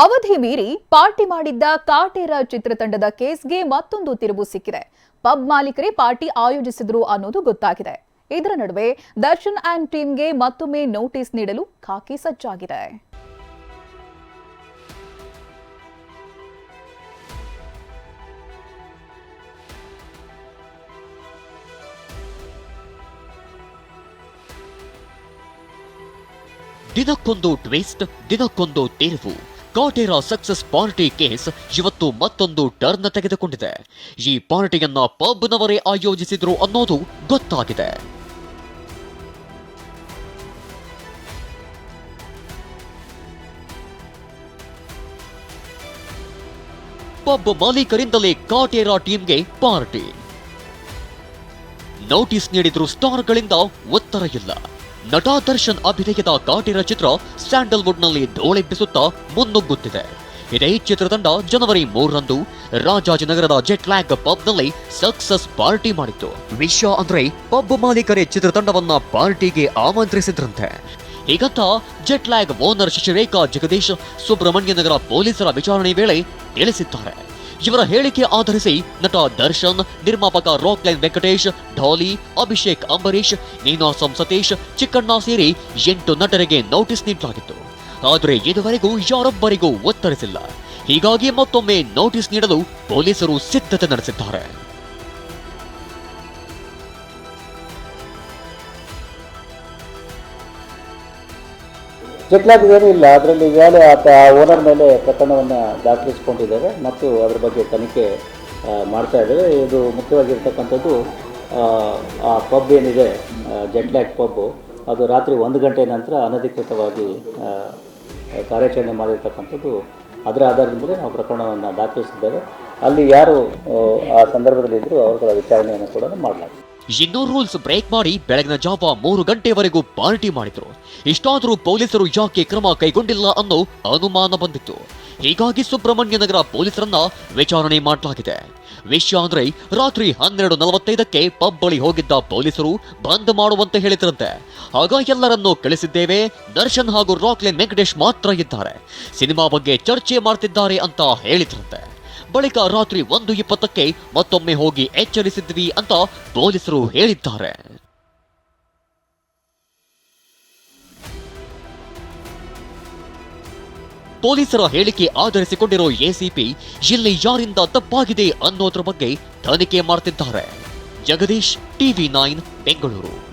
ಅವಧಿ ಮೀರಿ ಪಾರ್ಟಿ ಮಾಡಿದ್ದ ಕಾಟೇರ ಚಿತ್ರತಂಡದ ಕೇಸ್ಗೆ ಮತ್ತೊಂದು ತಿರುವು ಸಿಕ್ಕಿದೆ. ಪಬ್ ಮಾಲೀಕರೇ ಪಾರ್ಟಿ ಆಯೋಜಿಸಿದ್ರು ಅನ್ನೋದು ಗೊತ್ತಾಗಿದೆ. ಇದರ ನಡುವೆ ದರ್ಶನ್ ಆ್ಯಂಡ್ ಟೀಮ್ಗೆ ಮತ್ತೊಮ್ಮೆ ನೋಟಿಸ್ ನೀಡಲು ಖಾಕಿ ಸಜ್ಜಾಗಿದೆ. ದಿನಕ್ಕೊಂದು ಟ್ವಿಸ್ಟ್, ದಿನಕ್ಕೊಂದು ತಿರುವು. ಕಾಟೇರ ಸಕ್ಸಸ್ ಪಾರ್ಟಿ ಕೇಸ್ ಇವತ್ತು ಮತ್ತೊಂದು ಟರ್ನ್ ತೆಗೆದುಕೊಂಡಿದೆ. ಈ ಪಾರ್ಟಿಯನ್ನ ಪಬ್ನವರೇ ಆಯೋಜಿಸಿದ್ರು ಅನ್ನೋದು ಗೊತ್ತಾಗಿದೆ. ಪಬ್ ಮಾಲೀಕರಿಂದಲೇ ಕಾಟೇರ ಟೀಮ್ಗೆ ಪಾರ್ಟಿ ನೋಟಿಸ್ ನೀಡಿದ್ರು ಸ್ಟಾರ್ಗಳಿಂದ ಉತ್ತರ ಇಲ್ಲ. ನಟ ದರ್ಶನ್ ಅಭಿನಯದ ಕಾಟಿರ ಚಿತ್ರ ಸ್ಯಾಂಡಲ್ವುಡ್ನಲ್ಲಿ ಧೂಳೆಬ್ಬಿಸುತ್ತಾ ಮುನ್ನುಗ್ಗುತ್ತಿದೆ. ಇದೇ ಚಿತ್ರತಂಡ ಜನವರಿ ಮೂರರಂದು ರಾಜಾಜಿನಗರದ ಜೆಟ್ ಲ್ಯಾಗ್ ಪಬ್ನಲ್ಲಿ ಸಕ್ಸಸ್ ಪಾರ್ಟಿ ಮಾಡಿತ್ತು. ವಿಷಯ ಅಂದ್ರೆ ಪಬ್ ಮಾಲೀಕರೇ ಚಿತ್ರತಂಡವನ್ನ ಪಾರ್ಟಿಗೆ ಆಮಂತ್ರಿಸಿದ್ರಂತೆ. ಹೀಗಂತ jet lag owner Shashirekha Jagadish Subramanya Nagar ಪೊಲೀಸರ ವಿಚಾರಣೆ ವೇಳೆ ತಿಳಿಸಿದ್ದಾರೆ. ಇವರ ಹೇಳಿಕೆ ಆಧರಿಸಿ ನಟ ದರ್ಶನ್, ನಿರ್ಮಾಪಕ ರಾಕ್ಲೈನ್ ವೆಂಕಟೇಶ್ ಢಾಲಿ ಅಭಿಷೇಕ್ ಅಂಬರೀಶ್, ನೀನಾಸಂ ಸತೀಶ್, ಚಿಕ್ಕಣ್ಣ ಸೇರಿ ಎಂಟು ನಟರಿಗೆ ನೋಟಿಸ್ ನೀಡಲಾಗಿತ್ತು. ಆದರೆ ಇದುವರೆಗೂ ಯಾರೊಬ್ಬರಿಗೂ ಒತ್ತರಿಸಿಲ್ಲ. ಹೀಗಾಗಿ ಮತ್ತೊಮ್ಮೆ ನೋಟಿಸ್ ನೀಡಲು ಪೊಲೀಸರು ಸಿದ್ಧತೆ ನಡೆಸಿದ್ದಾರೆ. ಜೆಟ್ಲಾಗ್ ಇಲ್ಲ. ಅದರಲ್ಲಿ ಈಗಾಗಲೇ ಆತ ಓನರ್ ಮೇಲೆ ಪ್ರಕರಣವನ್ನು ದಾಖಲಿಸಿಕೊಂಡಿದ್ದೇವೆ ಮತ್ತು ಅದರ ಬಗ್ಗೆ ತನಿಖೆ ಮಾಡ್ತಾ ಇದ್ದೇವೆ ಇದು ಮುಖ್ಯವಾಗಿರ್ತಕ್ಕಂಥದ್ದು ಆ, ಪಬ್ ಏನಿದೆ ಜೆಟ್ಲ್ಯಾಕ್ ಪಬ್ಬು ಅದು ರಾತ್ರಿ ಒಂದು ಗಂಟೆ ನಂತರ ಅನಧಿಕೃತವಾಗಿ ಕಾರ್ಯಾಚರಣೆ ಮಾಡಿರ್ತಕ್ಕಂಥದ್ದು. ಅದರ ಆಧಾರದ ಮೇಲೆ ನಾವು ಪ್ರಕರಣವನ್ನು ದಾಖಲಿಸಿದ್ದೇವೆ. ಅಲ್ಲಿ ಯಾರು ಆ ಸಂದರ್ಭದಲ್ಲಿ ಇದ್ದರೂ ಅವರುಗಳ ವಿಚಾರಣೆಯನ್ನು ಕೂಡ ಮಾಡಲಾಗಿದೆ. ಇನ್ನೂ ರೂಲ್ಸ್ ಬ್ರೇಕ್ ಮಾಡಿ ಬೆಳಗಿನ ಜಾವ ಮೂರು ಗಂಟೆವರೆಗೂ ಪಾರ್ಟಿ ಮಾಡಿದ್ರು. ಇಷ್ಟಾದರೂ ಪೊಲೀಸರು ಯಾಕೆ ಕ್ರಮ ಕೈಗೊಂಡಿಲ್ಲ ಅನ್ನೋ ಅನುಮಾನ ಬಂದಿತ್ತು. ಹೀಗಾಗಿ ಸುಬ್ರಹ್ಮಣ್ಯ ನಗರ ಪೊಲೀಸರನ್ನ ವಿಚಾರಣೆ ಮಾಡಲಾಗಿದೆ. ವಿಷಯ ಅಂದ್ರೆ ರಾತ್ರಿ ಹನ್ನೆರಡು ನಲವತ್ತೈದಕ್ಕೆ ಪಬ್ ಬಳಿ ಹೋಗಿದ್ದ ಪೊಲೀಸರು ಬಂದ್ ಮಾಡುವಂತೆ ಹೇಳಿದ್ರಂತೆ. ಆಗ ಎಲ್ಲರನ್ನೂ ಕಳಿಸಿದ್ದೇವೆ. ದರ್ಶನ್ ಹಾಗೂ ರಾಕ್ಲೈನ್ ವೆಂಕಟೇಶ್ ಮಾತ್ರ ಇದ್ದಾರೆ. ಸಿನಿಮಾ ಬಗ್ಗೆ ಚರ್ಚೆ ಮಾಡ್ತಿದ್ದಾರೆ ಅಂತ ಹೇಳಿದ್ರಂತೆ. ಬಳಿಕ ರಾತ್ರಿ ಒಂದು ಇಪ್ಪತ್ತಕ್ಕೆ ಮತ್ತೊಮ್ಮೆ ಹೋಗಿ ಎಚ್ಚರಿಸಿದ್ವಿ ಅಂತ ಪೊಲೀಸರು ಹೇಳಿದ್ದಾರೆ. ಪೊಲೀಸರ ಹೇಳಿಕೆ ಆಧರಿಸಿಕೊಂಡಿರೋ ಎಸಿಪಿ ಇಲ್ಲಿ ಯಾರಿಂದ ತಪ್ಪಾಗಿದೆ ಅನ್ನೋದ್ರ ಬಗ್ಗೆ ತನಿಖೆ ಮಾಡ್ತಿದ್ದಾರೆ. Jagadish, TV nine, Bengaluru.